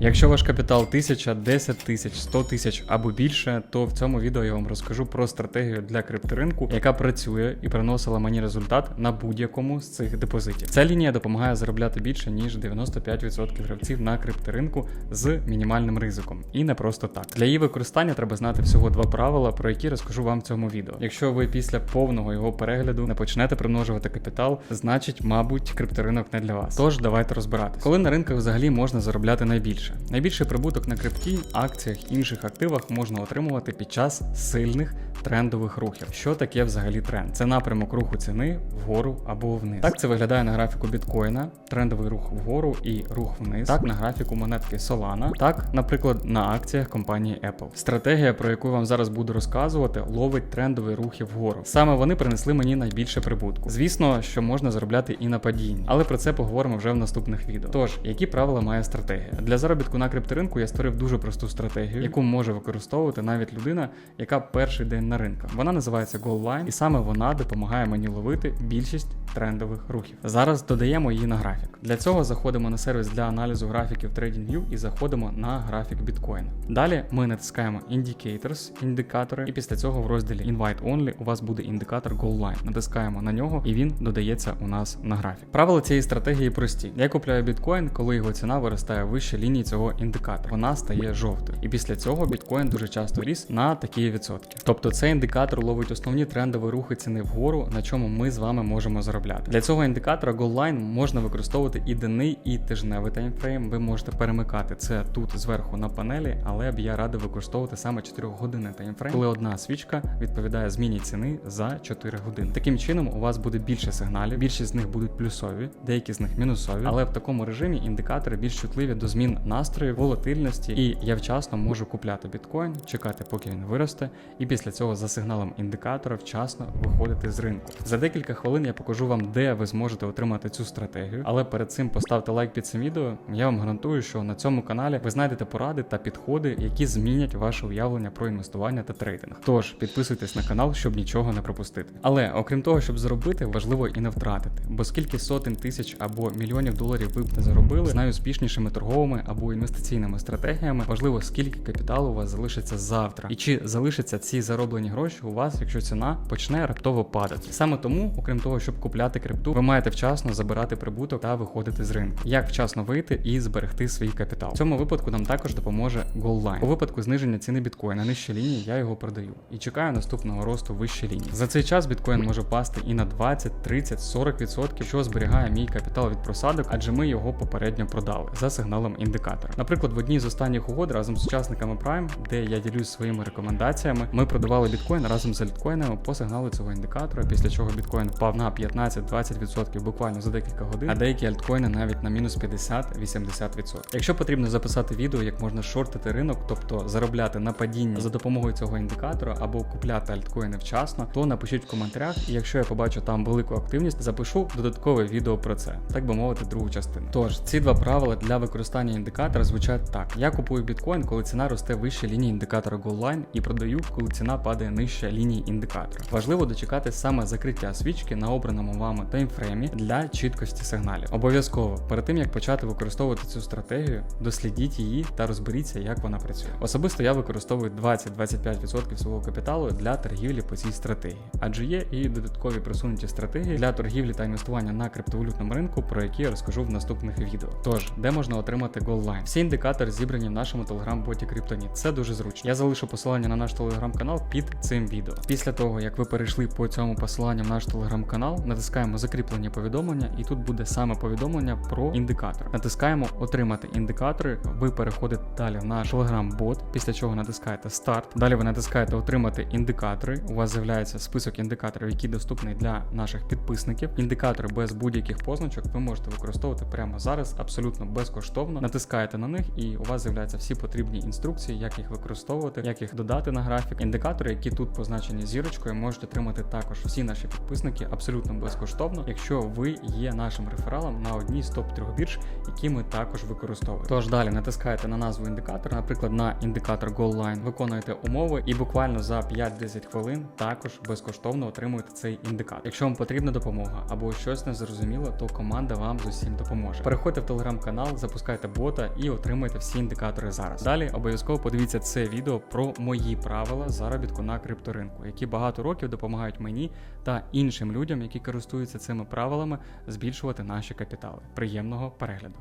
Якщо ваш капітал 1000, 10 тисяч, 100 тисяч або більше, то в цьому відео я вам розкажу про стратегію для крипторинку, яка працює і приносила мені результат на будь-якому з цих депозитів. Ця лінія допомагає заробляти більше ніж 95% гравців на крипторинку з мінімальним ризиком. І не просто так. Для її використання треба знати всього два правила, про які розкажу вам в цьому відео. Якщо ви після повного його перегляду не почнете примножувати капітал, значить, мабуть, крипторинок не для вас. Тож давайте розбиратись. Коли на ринках взагалі можна заробляти найбільше. Найбільший прибуток на крипті, акціях інших активах можна отримувати під час сильних трендових рухів. Що таке взагалі тренд? Це напрямок руху ціни вгору або вниз. Так це виглядає на графіку біткоїна, трендовий рух вгору і рух вниз. Так на графіку монетки Solana. Так, наприклад, на акціях компанії Apple. Стратегія, про яку я вам зараз буду розказувати, ловить трендові рухи вгору. Саме вони принесли мені найбільше прибутку. Звісно, що можна заробляти і на падінні, але про це поговоримо вже в наступних відео. Тож, які правила має стратегія? Для заробітку на крипторинку я створив дуже просту стратегію, яку може використовувати навіть людина, яка перший день на ринку. Вона називається GoalLine, і саме вона допомагає мені ловити більшість трендових рухів. Зараз додаємо її на графік. Для цього заходимо на сервіс для аналізу графіків TradingView і заходимо на графік біткоїна. Далі ми натискаємо Indicators, індикатори, і після цього в розділі Invite Only у вас буде індикатор GoalLine. Натискаємо на нього, і він додається у нас на графік. Правила цієї стратегії прості. Я купляю біткоін, коли його ціна виростає вище лінії цього індикатора. Вона стає жовтою. І після цього біткоін дуже часто ріс на такі відсотки. Тобто цей індикатор ловить основні трендові рухи ціни вгору, на чому ми з вами можемо заробляти. Для цього індикатора GoalLine можна використовувати і денний, і тижневий таймфрейм. Ви можете перемикати це тут зверху на панелі, але б я радив використовувати саме 4 годинний таймфрейм, коли одна свічка відповідає зміні ціни за 4 години. Таким чином, у вас буде більше сигналів, більшість з них будуть плюсові, деякі з них мінусові, але в такому режимі індикатори більш чутливі до змін настрою, волатильності, і я вчасно можу купляти біткоін, чекати, поки він виросте, і після цього за сигналом індикатора вчасно виходити з ринку. За декілька хвилин я покажу вам, де ви зможете отримати цю стратегію. Але перед цим поставте лайк під цим відео. Я вам гарантую, що на цьому каналі ви знайдете поради та підходи, які змінять ваше уявлення про інвестування та трейдинг. Тож підписуйтесь на канал, щоб нічого не пропустити. Але окрім того, щоб заробити, важливо і не втратити, бо скільки сотень тисяч або мільйонів доларів ви б не заробили з найуспішнішими торговими або інвестиційними стратегіями, важливо скільки капіталу у вас залишиться завтра, і чи залишаться ці зароблені гроші у вас, якщо ціна почне раптово падати. Саме тому, окрім того, щоб купляти крипту, ви маєте вчасно забирати прибуток та виходити з ринку. Як вчасно вийти і зберегти свій капітал. В цьому випадку нам також допоможе GoalLine. У випадку зниження ціни біткоїна нижче лінії я його продаю і чекаю наступного росту вище лінії. За цей час біткоін може пасти і на 20, 30, 40%, що зберігає мій капітал від просадок, адже ми його попередньо продали за сигналом індикатора. Наприклад, в одній з останніх угод разом з учасниками Prime, де я ділюсь своїми рекомендаціями, ми продавали біткоін разом з альткоїнами по сигналу цього індикатора, після чого біткоін впав на 15-20% буквально за декілька годин, а деякі альткоїни навіть на мінус 50-80%. Якщо потрібно записати відео, як можна шортити ринок, тобто заробляти на падінні за допомогою цього індикатора або купляти альткоїни вчасно, то напишіть в коментарях, і якщо я побачу там велику активність, запишу додаткове відео про це, так би мовити, другу частину. Тож ці два правила для використання індикатора звучать так: я купую біткоін, коли ціна росте вище лінії індикатора GoalLine і продаю, коли ціна падає нижче лінії індикатора. Важливо дочекати саме закриття свічки на обраному вами таймфреймі для чіткості сигналів. Обов'язково перед тим як почати використовувати цю стратегію, дослідіть її та розберіться, як вона працює. Особисто я використовую 20-25% свого капіталу для торгівлі по цій стратегії, адже є і додаткові просунуті стратегії для торгівлі та інвестування на криптовалютному ринку, про які я розкажу в наступних відео. Тож, де можна отримати GoalLine? Всі індикатори зібрані в нашому телеграм-боті Kryptonit. Це дуже зручно. Я залишу посилання на наш телеграм-канал під цим відео. Після того, як ви перейшли по цьому посиланню в наш телеграм-канал, натискаємо закріплення повідомлення, і тут буде саме повідомлення про індикатор. Натискаємо Отримати індикатори. Ви переходите далі в наш телеграм-бот, після чого натискаєте старт. Далі ви натискаєте Отримати індикатори. У вас з'являється список індикаторів, які доступний для наших підписників. Індикатори без будь-яких позначок ви можете використовувати прямо зараз, абсолютно безкоштовно. Натискаєте на них, і у вас з'являються всі потрібні інструкції, як їх використовувати, як їх додати на графік. Індикатори, які тут позначені зірочкою, можуть отримати також всі наші підписники абсолютно безкоштовно, якщо ви є нашим рефералом на одній з топ 3 бірж, які ми також використовуємо. Тож далі натискаєте на назву індикатора, наприклад, на індикатор GoalLine, виконуєте умови і буквально за 5-10 хвилин також безкоштовно отримуєте цей індикатор. Якщо вам потрібна допомога або щось не зрозуміло, то команда вам з усім допоможе. Переходьте в телеграм-канал, запускайте бота І отримайте всі індикатори зараз. Далі обов'язково подивіться це відео про мої правила заробітку на крипторинку, які багато років допомагають мені та іншим людям, які користуються цими правилами, збільшувати наші капітали. Приємного перегляду.